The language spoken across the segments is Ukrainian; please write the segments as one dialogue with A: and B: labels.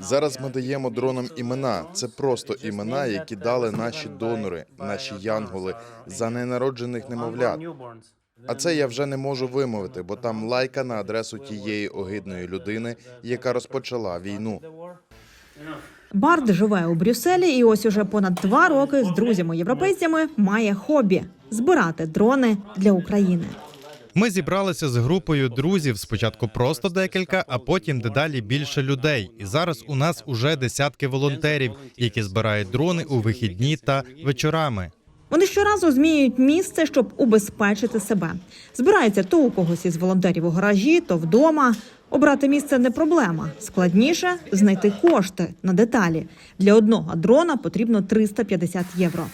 A: Зараз ми даємо дронам імена. Це просто імена, які дали наші донори, наші янголи за ненароджених немовлят. А це я вже не можу вимовити, бо там лайка на адресу тієї огидної людини, яка розпочала війну.
B: Бард живе у Брюсселі і ось уже понад два роки з друзями-європейцями має хобі збирати дрони для України.
C: Ми зібралися з групою друзів. Спочатку просто декілька, а потім дедалі більше людей. І зараз у нас уже десятки волонтерів, які збирають дрони у вихідні та вечорами.
B: Вони щоразу змінюють місце, щоб убезпечити себе. Збираються то у когось із волонтерів у гаражі, то вдома. Обрати місце не проблема. Складніше знайти кошти на деталі. Для одного дрона потрібно 350 євро.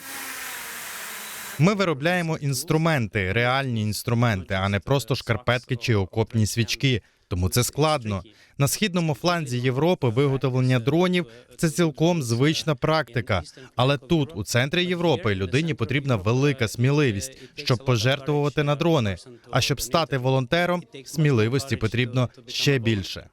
C: Ми виробляємо інструменти, реальні інструменти, а не просто шкарпетки чи окопні свічки. Тому це складно. На східному фланзі Європи виготовлення дронів це цілком звична практика. Але тут, у центрі Європи, людині потрібна велика сміливість, щоб пожертвувати на дрони. А щоб стати волонтером, сміливості потрібно ще більше.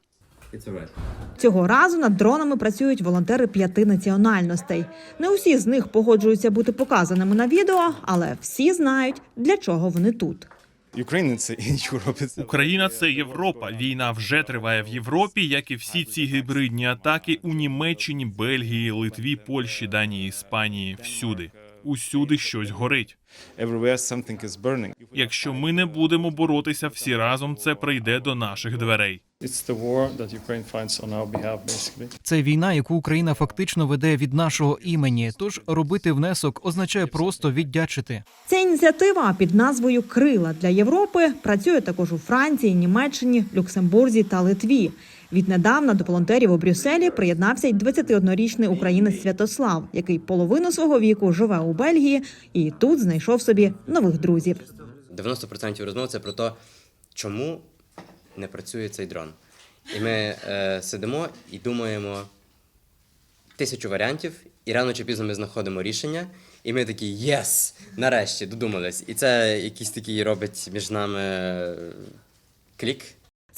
B: Цього разу над дронами працюють волонтери п'яти національностей. Не усі з них погоджуються бути показаними на відео, але всі знають, для чого вони тут.
D: Ukraine це
E: Україна це Європа. Війна вже триває в Європі, як і всі ці гібридні атаки у Німеччині, Бельгії, Литві, Польщі, Данії, Іспанії. Всюди, усюди щось горить. Якщо ми не будемо боротися всі разом, це прийде до наших дверей.
F: Це війна, яку Україна фактично веде від нашого імені. Тож робити внесок означає просто віддячити.
B: Ця ініціатива під назвою Крила для Європи працює також у Франції, Німеччині, Люксембурзі та Литві. Віднедавна до волонтерів у Брюсселі приєднався й 21-річний українець Святослав, який половину свого віку живе у Бельгії і тут знайшов собі нових друзів.
G: 90% розмов це про те, чому не працює цей дрон. І ми е, сидимо і думаємо тисячу варіантів, і рано чи пізно ми знаходимо рішення, і ми такі єс! Нарешті додумались. І це якийсь такий робить між нами е, клік.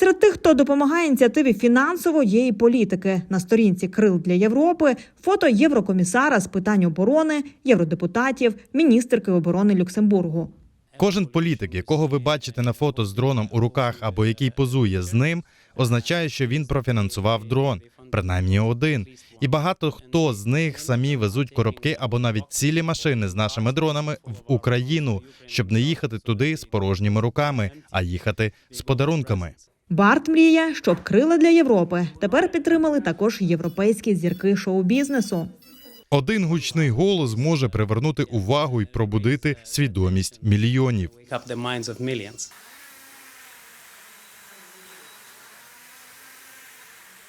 B: Серед тих, хто допомагає ініціативі фінансово, є і політики. На сторінці Крил для Європи фото єврокомісара з питань оборони, євродепутатів, міністерки оборони Люксембургу.
C: Кожен політик, якого ви бачите на фото з дроном у руках або який позує з ним, означає, що він профінансував дрон, принаймні один. І багато хто з них самі везуть коробки або навіть цілі машини з нашими дронами в Україну, щоб не їхати туди з порожніми руками, а їхати з подарунками.
B: Барт мріє, щоб крила для Європи тепер підтримали також європейські зірки шоу-бізнесу.
C: Один гучний голос може привернути увагу і пробудити свідомість мільйонів.